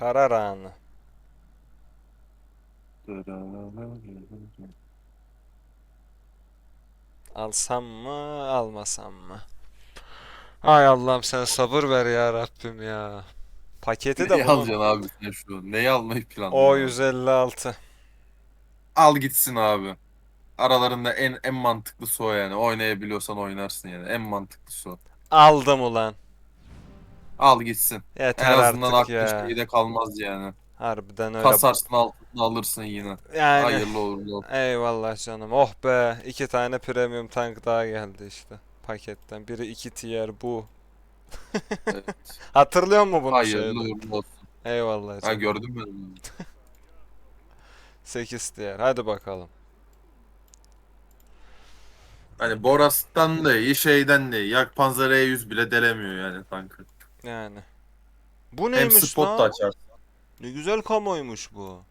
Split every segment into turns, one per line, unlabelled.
Karar anı. Alsam mı, almasam mı? Ay Allah'ım sen sabır ver ya Rabbim ya. Paketi de
Neyi
bunun
alacaksın abi sen şu? Neyi almayı planlıyorsun? abi?
O156.
Al gitsin abi. Aralarında en en mantıklısı o yani. Oynayabiliyorsan oynarsın yani. En mantıklısı o.
Aldım ulan.
Al gitsin. En
Yeter
azından
artık
aklın
ya.
şeyde kalmaz yani.
Harbiden öyle.
Kasarsın altını alırsın yine.
Yani
Hayırlı uğurlu olsun.
eyvallah canım. Oh be. iki tane premium tank daha geldi işte paketten. Biri 2 tier bu.
Evet.
Hatırlıyor musun bunu
Hayırlı
şeyde?
uğurlu olsun.
Eyvallah
Ha
canım.
gördün mü? onu?
8 tier. Hadi bakalım.
Hani Boras'tan da iyi, şeyden de iyi. Yak Panzer E100 bile delemiyor yani tankı.
Yani. Bu
Hem
neymiş
spot da
lan?
açar.
Ne güzel kamoymuş bu.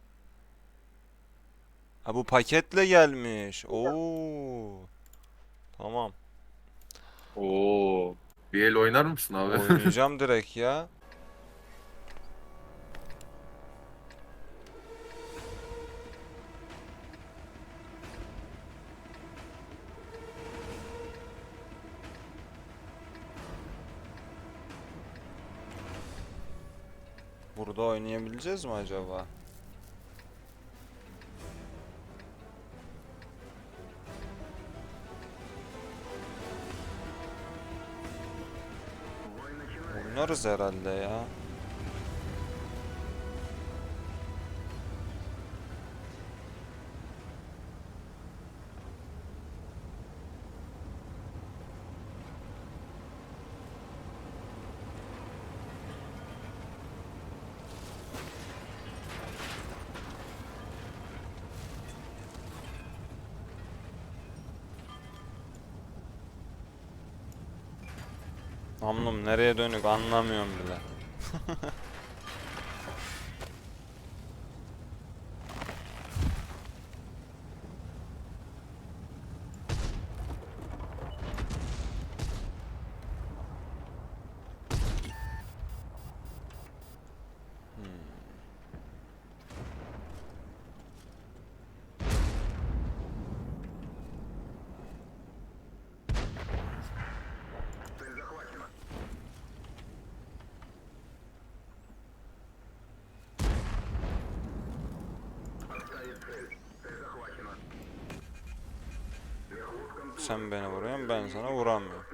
Ha bu paketle gelmiş. Oo. Tamam.
Oo. Bir el oynar mısın abi?
Oynayacağım direkt ya. Burada oynayabileceğiz mi acaba? Oynarız herhalde ya. Namlum nereye dönük anlamıyorum bile. Sen beni vuruyorsun ben sana vuramıyorum.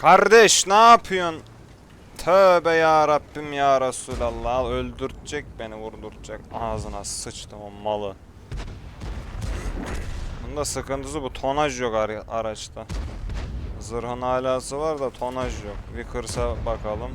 Kardeş ne yapıyorsun? Tövbe ya Rabbim ya Resulallah öldürtecek beni vurdurtacak ağzına sıçtım o malı. Bunda sıkıntısı bu tonaj yok ara- araçta. Zırhın alası var da tonaj yok. Bir kırsa bakalım.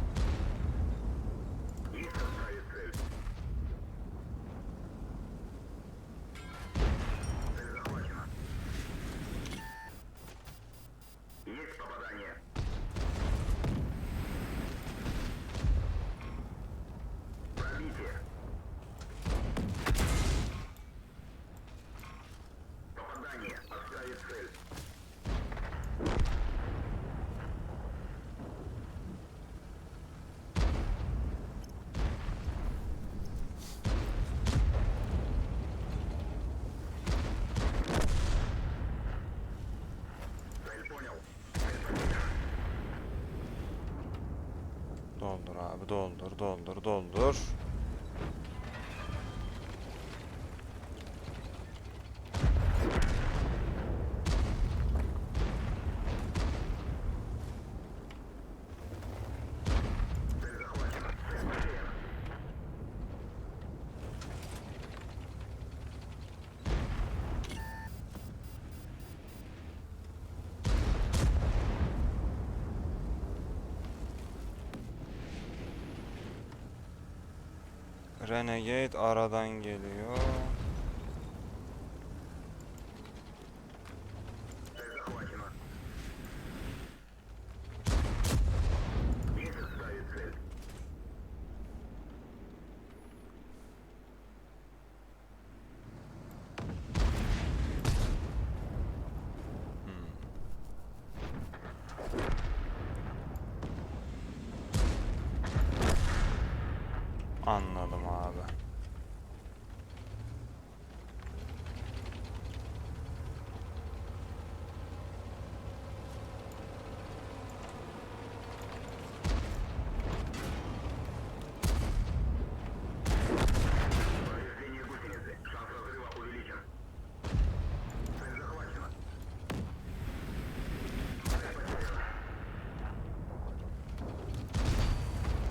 Doldur doldur doldur doldur. Renegade aradan geliyor. Anladım abi.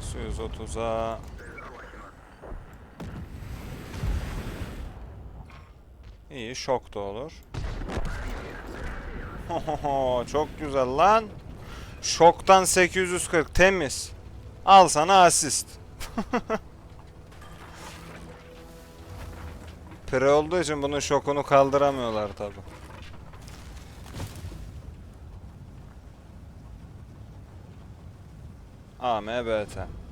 Su 130'a İyi şok da olur. Hohoho, çok güzel lan. Şoktan 840 temiz. Al sana asist. Pre olduğu için bunun şokunu kaldıramıyorlar tabi. AMBT.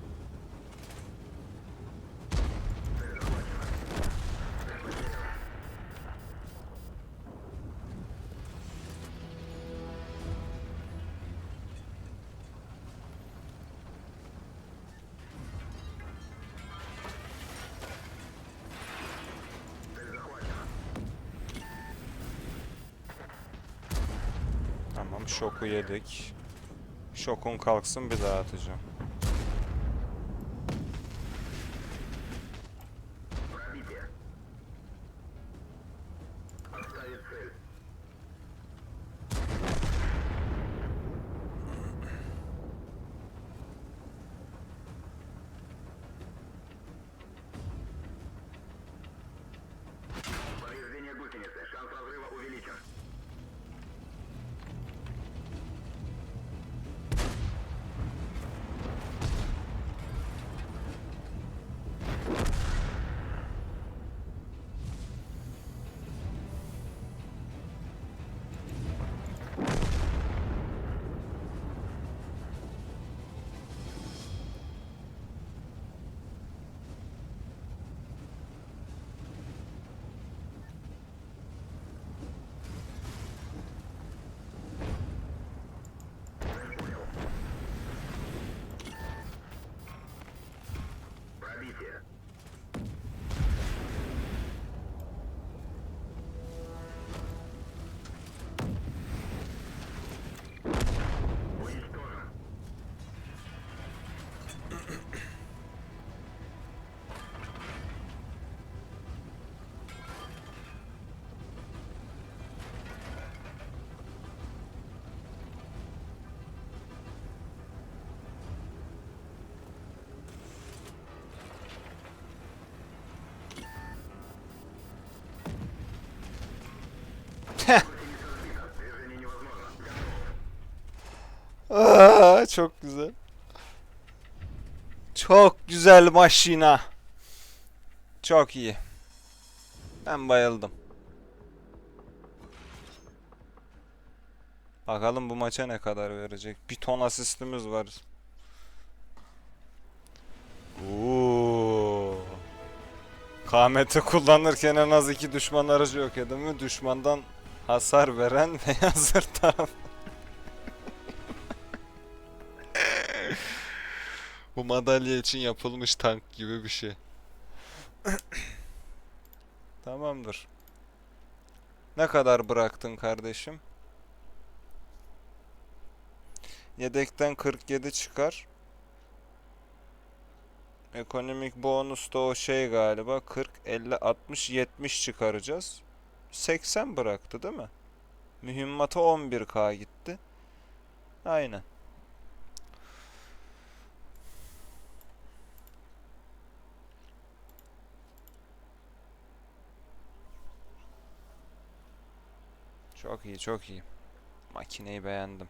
Tamam şoku yedik. Şokun kalksın bir daha atacağım. Çok güzel. Çok güzel maşina. Çok iyi. Ben bayıldım. Bakalım bu maça ne kadar verecek. Bir ton asistimiz var. Oo. KMT kullanırken en az iki düşman aracı yok edin mi? Düşmandan hasar veren ve hazır taraf. Bu madalya için yapılmış tank gibi bir şey. Tamamdır. Ne kadar bıraktın kardeşim? Yedekten 47 çıkar. Ekonomik bonus da o şey galiba 40, 50, 60, 70 çıkaracağız. 80 bıraktı değil mi? Mühimmata 11k gitti. Aynen. Çok iyi, çok iyi. Makineyi beğendim.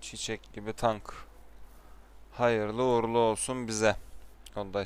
Çiçek gibi tank. Hayırlı uğurlu olsun bize. Kardeş.